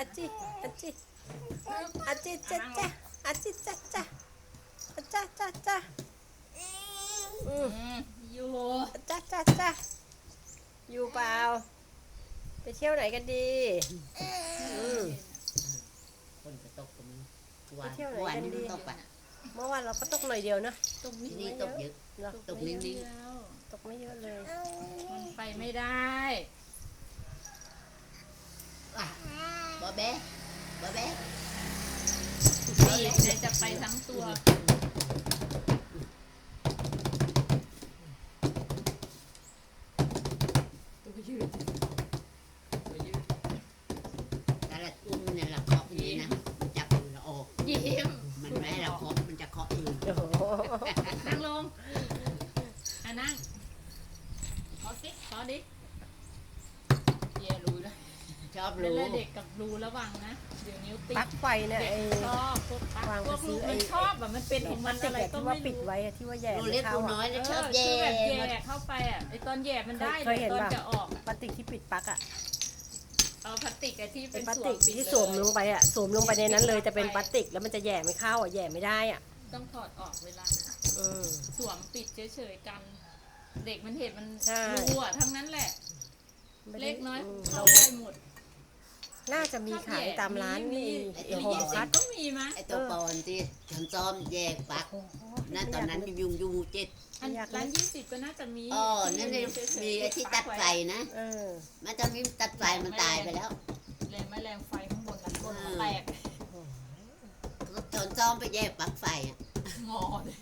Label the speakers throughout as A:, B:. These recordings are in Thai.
A: อาจิอาจิอาจิจ้าจ้าอาจิจ้าจ้าอาจ้าจ้าจ้าอืม
B: อืมอยู่
A: จ้าจ้าจ้าอยู่เปล่า ไปเที่ยวไหนกันดีอืม
C: คนจะตกก็มีวาน
A: ไปเที่ยวไหน
C: วาน
A: กัน
C: นี่
A: ดี
C: มันตกอะ
A: เมื่อวานเราก็ตกหน่อยเดียวนะ
B: ตรง
C: ที่
B: นี้
C: นี่ตกเยอะ
A: เนอะ
C: ตกนิ่ง
B: เดียว
A: ตกไม่เยอะเลย
B: มันไปไม่ได้
C: อะบอแบ๊บอแบ๊
B: นี่เดี๋ยวจะ ไปทั้งตัว ตัวยืดตัวยืด
C: แต่ละอุ้มเนี่ยเราเคาะอย่างนี้นะมันจับมือเราออก
B: ยิ้ม
C: มันไม่ให้เราเคาะมันจะเคาะเอง
A: โอ้โห
B: นั่งลงอะนั่งขอสิขอดิเย่รู้นะ
C: ชอบ
B: เล่น
C: รู้
B: เด็กกับรู้ระวังนะ เดี๋ยวนิ้วติด
A: ปลั๊กไฟเนี่ย
B: เด็ก
A: ไอ้
B: ชอบพวกปัก
A: วาง
B: พวก
A: ไปซื้
B: ลู
A: อกไอ้
B: มันชอบแบบมันเป็นของมัน
A: ติ
B: อะไร
A: อะ
B: ก็
A: ที่
B: ไม่
A: ว่าปิด
B: รู้
A: ไว้อะที่ว่าแย่
C: รู้
A: ไม่
C: เล็ก
A: เข้า
C: รู้น้อ
A: อะ
C: ยแล้ว
B: เอ
C: ชอบ
B: อ
C: แย่
B: คือแบบ
C: มัน
B: แย่เข้าไปอะไอตอนแย่มันได้
A: เคยเห็น
B: แต่ตอน
A: ป่ะ
B: จะออกอะ
A: พลาสติกที่ปิดปลั๊กอะ
B: เอาพลาสติกไอที่
A: เป็
B: เป็นน
A: พลาส
B: สว
A: ติ
B: ม
A: ก
B: ปิด
A: ที่
B: เลย
A: สวมลงไปอะสวมลงไปในนั้นเลยแต่เป็นพลาสติกแล้วมันจะแย่ไม่เข้าอะแย่ไม่ได้อะ
B: ต้องถอดออกเวลานะ
A: อืม
B: สวมปิดเฉยๆกัน เด็กมันเห็นมัน
A: ใช่
B: รู้อะทั้งนั้นแหละ
A: ไม่ได้
B: เล็กน้อย
A: อืม
B: เข้า
A: เรา
B: ได้หมด
A: น่าจะมีขายตามร้าน
B: มี
A: นี่
B: ไอ้
A: เดี๋ยว
B: ที่
A: โฮม
B: ยี่สิ
A: พั
B: บ
A: ด
B: ก็มีมั้ย
C: ไอ้ตัวปอนที่ฉันซ้อมแยกปลักนั่นตอนนั้นยุงยูเจ็ด
B: อันร้านยี่สิบก็น่าจะมี
C: อ๋อนั่นเลยมีไอ้ที่ตัดไฟนะ
A: เออ
C: มันจะมีตัดไฟมันตายไปแล้ว
B: แรงไม่แรงไฟข้างบนนั้นบนมันแตก
C: ตอนซ้อมไปแยกปลั๊กไฟอะ
B: งอเลย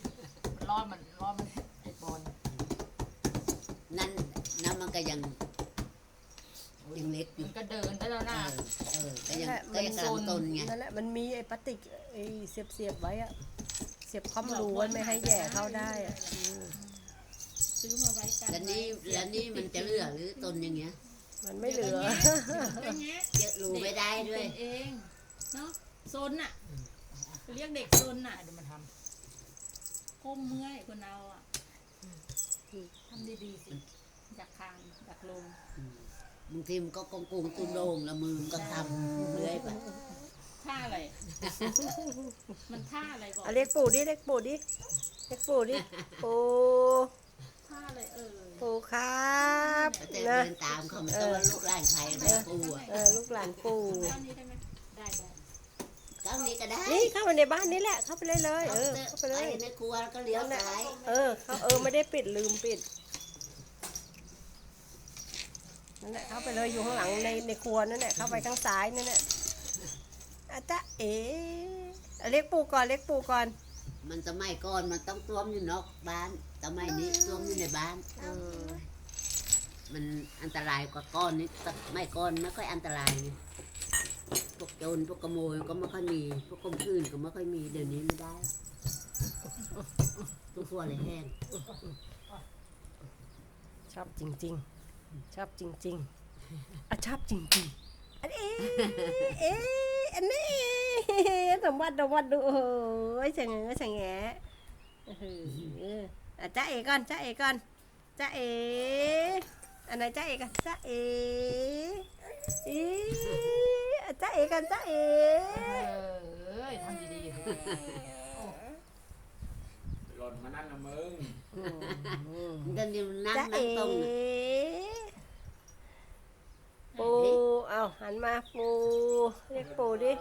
B: มันรอดมันรอดมันไอ้บอล
C: นั่นนั่นมันก็ยังยังเล็กอยู่
B: มันก็เดินได้แล้ว
C: เอ
B: นะ
C: อเออก็ยัง
A: นั่นแหละ
C: ก็ยังกำลังตนไง
A: นั่นแหละมันมีไอ้พลาสติกไอ้เสียบเสียบๆไว้อะเสียบข้อมรูไว้ไม่ให้แย่เข้าได้อะอืม
B: ซื้อมาไว้กัน
C: แล้วนี่แล้วนี่มันจะเหลือหรือตนอย่างเงี้ย
A: มันไม่เหลือ
B: เป็นไง
C: เยอะรูไม่ได้ด้วย
B: เป็นเองเนาะโซนน่ะเรียกเด็กโซนน่ะเดี๋ยวมาทำก้มเมื่อยคนเราอะทำดีๆสิอยากคานอยากลง
C: บางทีมันก็กงกุงตุ้มโลงแล้วมือมันก็ทำเรื่อยไป
B: ท่าอะไร มันท่าอะไรบอก
A: เอาเรียกปู่ดิเรียกปู่ดิเรียกปู่ดิปู่
B: ท่าอะไรเออ
A: ปู่ครับ
C: ก็จะ
A: นะ
C: เดินตามเขามันต้องว่าลูกหลานใครนะปูอะ
A: เออลูกหลานปู่
B: ท่านี้ได้ไหมได้ได้
C: ก้าวนี้ก็ได้
A: นี่เข้าไปในบ้านนี่แหละเข้าไปเลยเลย เออเข้าไปเลย
C: ในครัวแล้วก็เลี้ยวซ้าย
A: เออเขาเออไม่ได้ปิดลืมปิด นั่นแหละเข้าไปเลยอยู่ข้างหลังในในครัวนั่นแหละเข้าไปข้างซ้ายนั่นแหละอาจจะเอ๋เอาเรียกปู่ก่อนเรียกปู่ก่อน
C: มันสมัยก่อนมันต้องต้วมอยู่นอกบ้านสมัยนี้ต้วมอยู่ในบ้าน
A: อืม
C: มันอันตรายกว่าก้อนนี้สมัยก่อนไม่ค่อยอันตรายไงพวกโจรพวกขโมยก็ไม่ค่อยมีพวกคมคืนก็ไม่ค่อยมีเดี๋ยวนี้ไม่ได้ทุกครัวเลยแห้ง
A: ชอบจริง ๆ ชอบจริงๆอะชอบจริงๆอันเอ๊ะเอ๊ะอันนี้สมบัติสมบัติดูโอ้โหเฉงเงเฉงแงเอออะจ้าเอก่อนจ้าเอก่อนจ้าเออันไหนจ้าเอก่อนจ้าเออีอจ้าเอก่อนจ้าเอ
B: เออทำดีๆ
D: หล่นมานั่นนะมึง
C: เดินอยู่นั่ง
A: จ้าเอ
C: นั่งตรงน่ะ
A: ปูเอา หันมาปูเรียกปูดิ